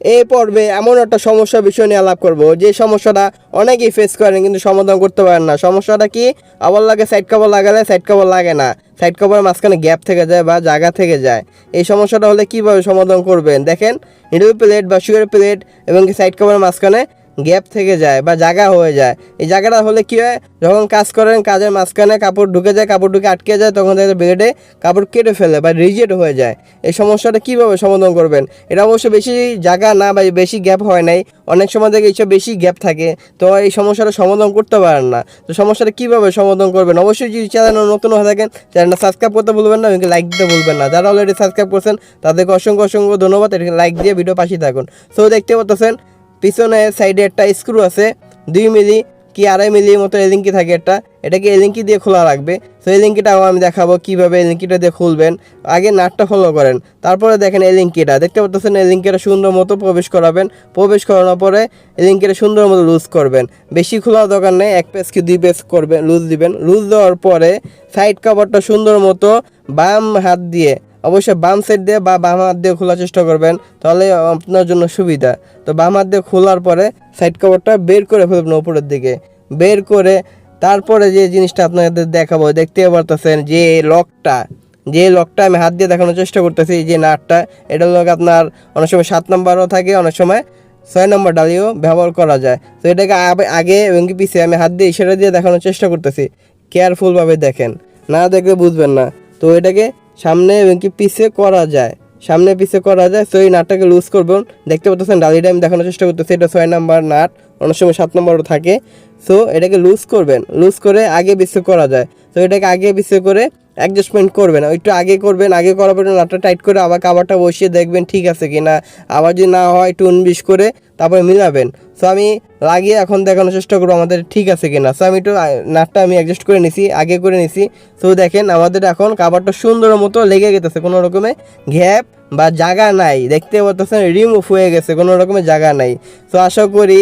এই পর্বে এমন একটা সমস্যা বিষয় নিয়ে আলাপ করব। যে সমস্যাটা অনেকেই ফেস করেন কিন্তু সমাধান করতে পারেন না। সমস্যাটা কি? আবার লাগে সাইড কভার লাগালে সাইড কভার লাগে না। সাইড কাপড়ের মাঝখানে গ্যাপ থেকে যায় বা জায়গা থেকে যায়। এই সমস্যাটা হলে কীভাবে সমাধান করবেন? দেখেন হিডুল প্লেট বা শুয়ের প্লেট এবং সাইড কাপড়ের মাঝখানে গ্যাপ থেকে যায় বা জায়গা হয়ে যায়। এই জায়গাটা হলে কি হয়? যখন কাজ করেন, কাজের মাঝখানে কাপড় ঢুকে যায়, কাপড় ঢুকে আটকে যায়, তখন দেখে ব্লেডে কাপড় কেটে ফেলে বা রিজেক্ট হয়ে যায়। এই সমস্যাটা কীভাবে সমাধান করবেন? এটা অবশ্য বেশি জায়গা না বা বেশি গ্যাপ হয় নাই। অনেক সময় দেখে এইসব বেশি গ্যাপ থাকে। তো এই সমস্যাটা সমাধান করতে পারেন না। তো সমস্যাটা কীভাবে সমাধান করবেন? অবশ্যই যদি চ্যানেল নতুন হয়ে থাকেন চ্যানেলটা সাবস্ক্রাইব করতে ভুলবেন না লাইক দিতে ভুলবেন না। যারা অলরেডি সাবস্ক্রাইব করছেন, তাদেরকে অসংখ্য অসংখ্য ধন্যবাদ। লাইক দিয়ে ভিডিও পাশে থাকুন। সো দেখতে পাচ্ছেন পিছনে সাইডে একটা স্ক্রু আছে, দুই মিলি কি আড়াই মিলির মতো এলিঙ্কি থাকে একটা, এটাকে এলিঙ্কি দিয়ে খোলা রাখবে। তো এলিঙ্কিটাও আমি দেখাবো কীভাবে এলিঙ্কিটা দিয়ে খুলবেন। আগে নাটটা ফলো করেন, তারপরে দেখেন এলিঙ্কিটা দেখতে পাচ্ছেন এলিঙ্কিটা সুন্দর মতো প্রবেশ করাবেন। প্রবেশ করানোর পরে এলিঙ্কিটা সুন্দর মতো লুজ করবেন। বেশি খোলা দরকার নেই, এক পেজ কি দুই পেজ করবেন, লুজ দিবেন। লুজ দেওয়ার পরে সাইড কাভারটা সুন্দর মতো বাম হাত দিয়ে অবশ্যই বাম সাইড দিয়ে বা বাম হাত দিয়ে খোলার চেষ্টা করবেন, তাহলে আপনার জন্য সুবিধা। তো বাম হাত দিয়ে খোলার পরে সাইড কভারটা বের করে ফেলবেন উপরের দিকে। বের করে তারপরে যে জিনিসটা আপনাদের দেখাবো দেখতে পারতেছেন যে লকটা যে লকটা আমি হাত দিয়ে দেখানোর চেষ্টা করতেছি যে নাটটা, এটা লোক আপনার অনেক সময় সাত নম্বরও থাকে, অনেক সময় ছয় নম্বর ডালিও ব্যবহার করা যায়। তো এটাকে আগে এবং পিছিয়ে আমি হাত দিয়ে ইশারা দিয়ে দেখানোর চেষ্টা করতেছি। কেয়ারফুলভাবে দেখেন, না দেখলে বুঝবেন না। তো এটাকে সামনে এবং কি পিছে করা যায়। সামনে পিছে করা যায় তো এই নাটটাকে লুজ করবেন দেখতে পাচ্ছেন ডালিটা আমি দেখানোর চেষ্টা করতেছি, এটা ছয় নাম্বার নাট অনেক সময় সাত নম্বরও থাকে। সো এটাকে লুজ করবেন লুজ করে আগে পিছে করা যায়। তো এটাকে আগে পিছে করে অ্যাডজাস্টমেন্ট করবেন। একটু আগে করবেন, আগে করার পরে নাটটা টাইট করে আবার কাবারটা বসিয়ে দেখবেন ঠিক আছে কি না আবার যদি না হয় একটু উনবিশ করে তারপরে মিলাবেন। সো আমি লাগিয়ে এখন দেখানোর চেষ্টা করব আমাদের ঠিক আছে কি না সো আমি একটু নাটটা আমি অ্যাডজাস্ট করে নিছি, আগে করে নিছি। সো দেখেন আমাদের এখন কাবারটা সুন্দর মতো লেগে গেতেছে, কোনো রকমে গ্যাপ বা জায়গা নাই। দেখতে পাচ্ছেন রিমুভ হয়ে গেছে, কোনো রকমের জায়গা নাই। সো আশা করি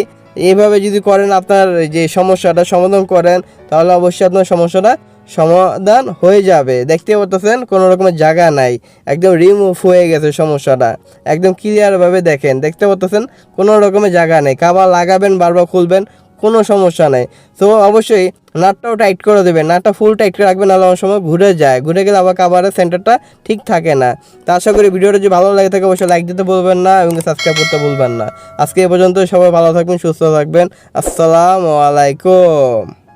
এইভাবে যদি করেন আপনার যে সমস্যাটা সমাধান করেন, তাহলে অবশ্যই আপনার সমস্যাটা সমাধান হয়ে যাবে। দেখতে পাচ্ছেন কোনো রকমের জায়গা নাই। একদম রিমুভ হয়ে গেছে সমস্যাটা। একদম ক্লিয়ারভাবে দেখেন, দেখতে পাচ্ছেন কোনো রকমের জায়গা নেই। কাবার লাগাবেন, বারবার খুলবেন, কোনো সমস্যা নেই। তো অবশ্যই নাটটাও টাইট করে দেবেন, নাটটা ফুল টাইট করে রাখবেন, নাহলে অনেক সময় ঘুরে যায়। ঘুরে গেলে আবার কাবারের সেন্টারটা ঠিক থাকে না। তা আশা করি ভিডিওটা যদি ভালো লাগে থাকে, অবশ্যই লাইক দিতে বলবেন না এবং সাবস্ক্রাইব করতে বলবেন না। আজকে এ পর্যন্ত সবাই ভালো থাকবেন, সুস্থ থাকবেন। আসসালামু আলাইকুম।